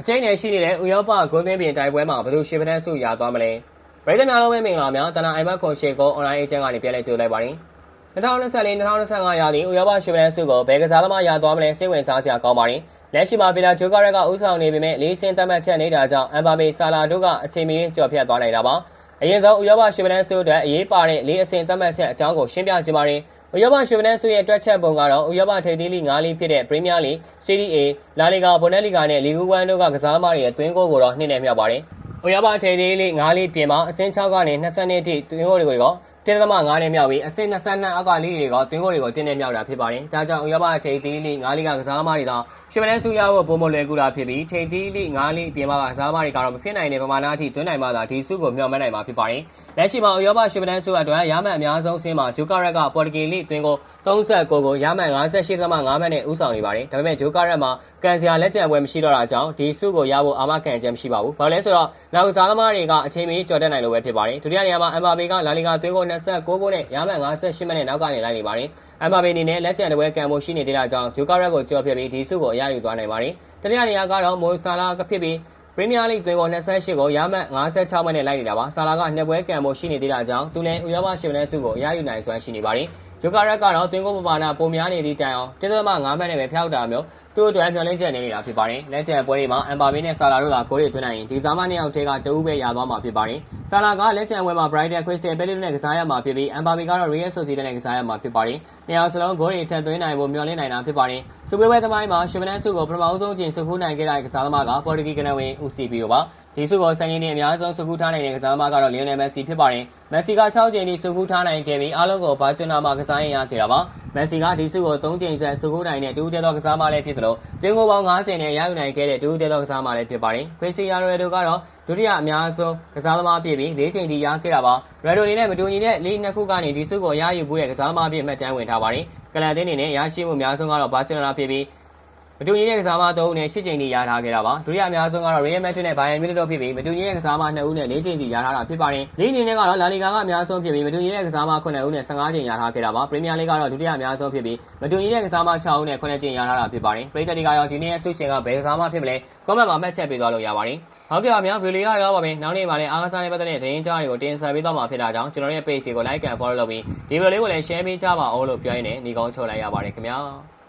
အချိန်နဲ့ရှိနေတဲ့ဥရောပဂိုးသွင်းပြင်တိုက်ပွဲမှာဘယ်သူရှေ့ပန်းဆုရသွားမလဲပြည်သူများလုံးပဲမင်္ဂလာများတနအိုင်ဘတ်ခွန်ရှေကိုအွန်လိုင်းအေဂျင့်ကနေပြန်လည်ကြိုလိုက်ပါတယ်2024-2025ရာသီဥရောပရှေ့ပန်းဆုကိုဘယ်ကစားသမားရသွားမလဲစိတ်ဝင်စားစရာကောင်းပါတယ်လက်ရှိမှာဗီလာဂျိုကာရက်ကဥဆောင်နေပေမဲ့လေးစင်တတ်မှတ်ချက်နေတာကြောင့်အမ်ဘာဘေဆာလာတို့ကအချိန်မီကြော်ဖြတ်သွားနိုင်တာပါအရင်ဆုံးဥရောပရှေ့ပန်းဆုအတွက်အရေးပါတဲ့လေးအဆင့်တတ်မှတ်ချက်အကြောင်းကိုရှင်းပြခြင်းပါတယ် ဥရောပရွှေပနန်းစုရဲ့တွက်ချက်ပုံကတော့ဥရောပထိပ်သီးလိ၅လိဖြစ်တဲ့ Premier League, Serie A, La Liga, Bundesliga နဲ့ Ligue 1တို့ကကစားသမားတွေရဲ့တွင်းကိုကိုတော့နှင်းနေမြောက်ပါတယ်။ဥရောပထိပ်သီးလိ၅လိပြင်မှာအဆင့်6ကနေ20နှစ်အထိတွင်းကိုတွေကိုတင်းသမ9နဲ့မြောက်ပြီးအဆင့်22အောက်ကလိတွေကတွင်းကိုတွေကိုတင်းနေမြောက်တာဖြစ်ပါတယ်။ဒါကြောင့်ဥရောပထိပ်သီးလိ၅လိကကစားသမားတွေတော့ရွှေပနန်းစုရဖို့ပုံမလွယ်ကူတာဖြစ်ပြီးထိပ်သီးလိ၅လိပြင်မှာကစားသမားတွေကတော့မဖြစ်နိုင်တဲ့ပမာဏအထိတွင်းနိုင်မှသာဒီစုကိုမျှော်မှန်းနိုင်မှာဖြစ်ပါတယ်။လက်ရှိမှာဥရောပရွှေပနန်းစုအတွက်ရမှန်အများဆုံးဆင်းမှာဂျိုကာရက်ကပေါ်တူဂီလိတွင်းကို39ကိုရမှန်58.5မှတ်နဲ့ဦးဆောင်နေပါတယ်။ဒါပေမဲ့ဂျိုကာရက်မှာကန်စီယာလက်ကျန်ပွဲမရှိတော့တာကြောင့်ဒီစုကိုရဖို့အာမခံချက်မရှိပါဘူး။ဘာလို့လဲဆိုတော့နောက်ကစားသမားတွေကအချိန်မီကြော်တက်နိုင်လို့ပဲဖြစ်ပါတယ်။ဒုတိယနေရာမှာအမ်ဘာဘေကလာလီဂါတွင်းကို29ကိုနဲ့ရမှန်58မှတ်နဲ့နောက်ကနေလိုက်နေပါတယ်။အမ်ဘာဘေအနေနဲ့လက်ကျန်တဲ့ပွဲကန်ဖို့ရှိနေတဲ့ကြောင့်ဂျိုကာရက်ကိုကြော်ပြပြီးဒီစုကိုအရယူသွားနိုင်ပါတယ်။တတိယနေရာကတော့မိုဆာလာကဖြစ်ပြီးပရီးမီးယားလိသွင်းကို28ကိုရမှတ်56မှတ်နဲ့လိုက်နေတာပါ။ဆာလာကနှစ်ပွဲကန်ဖို့ရှိနေသေးတာကြောင့်သူလည်းဥရောပရှင်နယ်စုကိုအရယူနိုင်စွမ်းရှိနေပါတယ်။ဂျိုကာရက်ကတော့တွင်းကိုပမာဏပုံများနေသည့်တိုင်အောင်တစ်သက်မှ9မှတ်နဲ့ပဲဖျောက်တာမျိုးသူ့အတွက်မျှော်လင့်ချက်နေနေတာဖြစ်ပါတယ်။လက်ကျန်ပွဲတွေမှာအမ်ဘာဘီနဲ့ဆာလာတို့ကဂိုးတွေသွင်းနိုင်ရင်ဒီဇာမနှစ်ယောက်တည်းကတအူးပဲရသွားမှာဖြစ်ပါတယ်။ဆာလာကလက်ကျန်ပွဲမှာ Brighton Crystal Palace နဲ့ကစားရမှာဖြစ်ပြီးအမ်ဘာဘီကတော့ Real Sociedad နဲ့ကစားရမှာဖြစ်ပါတယ်။နှစ်ယောက်စလုံးဂိုးတွေထပ်သွင်းနိုင်ဖို့မျှော်လင့်နိုင်တာဖြစ်ပါတယ်။စူပွဲပွဲသမိုင်းမှာရှမနန်စုကိုပထမဆုံးကျင်စုခုနိုင်ခဲ့တဲ့ကစားသမားကပေါ်တူဂီကနဝင် UCB တို့ပါ။ဒီစုကိုစံရင်နဲ့အများဆုံးစုခုထားနိုင်တဲ့ကစားသမားကတော့လီယိုနယ်မက်ဆီဖြစ်ပါတယ်။မက်ဆီက6ကြိမ်ထိစုခုထားနိုင်ခဲ့ပြီးအားလုံးကိုဘာစီလိုနာမှာကစားရင်ရခဲ့တာပါ။မက်ဆီကဒီစုကို3ကြိမ်ဆက်စုခုနိုင်တဲ့တူးတဲသောကစားသမားလည်းဖြစ်သလိုတင်ကိုပေါင်း90နဲ့ရယူနိုင်ခဲ့တဲ့တူးတဲသောကစားသမားလည်းဖြစ်ပါတယ်။ခရစ္စတီယာနိုရိုဒိုကတော့ဒုတိယအများဆုံးကစားသမားဖြစ်ပြီး၄ချိန်ထိရခဲ့တာပါ။ရိုဒိုအနေနဲ့မတူညီတဲ့လေးနှစ်ခုကနေဒီစုကိုရယူမှုတဲ့ကစားသမားဖြစ်မှတ်တမ်းဝင်ထားပါတယ်။ကလန်တင်းအနေနဲ့ရရှိမှုအများဆုံးကတော့ဘာစီလိုနာဖြစ်ပြီး မတူညီတဲ့ကစားမ၃ဦးနဲ့၈ချိန်ထိရထားခဲ့တာပါဒုတိယအများဆုံးကတော့ Real Madrid နဲ့ Bayern Munich တို့ဖြစ်ပြီးမတူညီတဲ့ကစားမ၂ဦးနဲ့၄ချိန်ထိရထားတာဖြစ်ပါတယ်လီအနေနဲ့ကတော့လာလီဂါကအများဆုံးဖြစ်ပြီးမတူညီတဲ့ကစားမ9ဦးနဲ့15ချိန်ရထားခဲ့တာပါပရီးမီးယားလိကတော့ဒုတိယအများဆုံးဖြစ်ပြီးမတူညီတဲ့ကစားမ6ဦးနဲ့9ချိန်ရထားတာဖြစ်ပါတယ်ပရိသတ်တွေကရောဒီနေ့ရဲ့ဆုရှင်ကဘယ်ကစားမဖြစ်မလဲ comment မှာမှတ်ချက်ပေးသွားလို့ရပါတယ်ဟုတ်ကဲ့ပါဗျာဗီဒီယိုကတော့ပါမယ်နောက်နေ့မှာလည်းအားကစားနဲ့ပတ်သက်တဲ့သတင်းကြားတွေကိုတင်ဆက်ပေးသွားမှာဖြစ်တာကြောင့်ကျွန်တော်ရဲ့ page တွေကို like and follow လုပ်ပြီးဒီဗီဒီယိုလေးကိုလည်း share ပေးကြပါဦးလို့ပြောရင်းနဲ့ညီကောင်းချုပ်လိုက်ရပါတယ်ခင်ဗျာ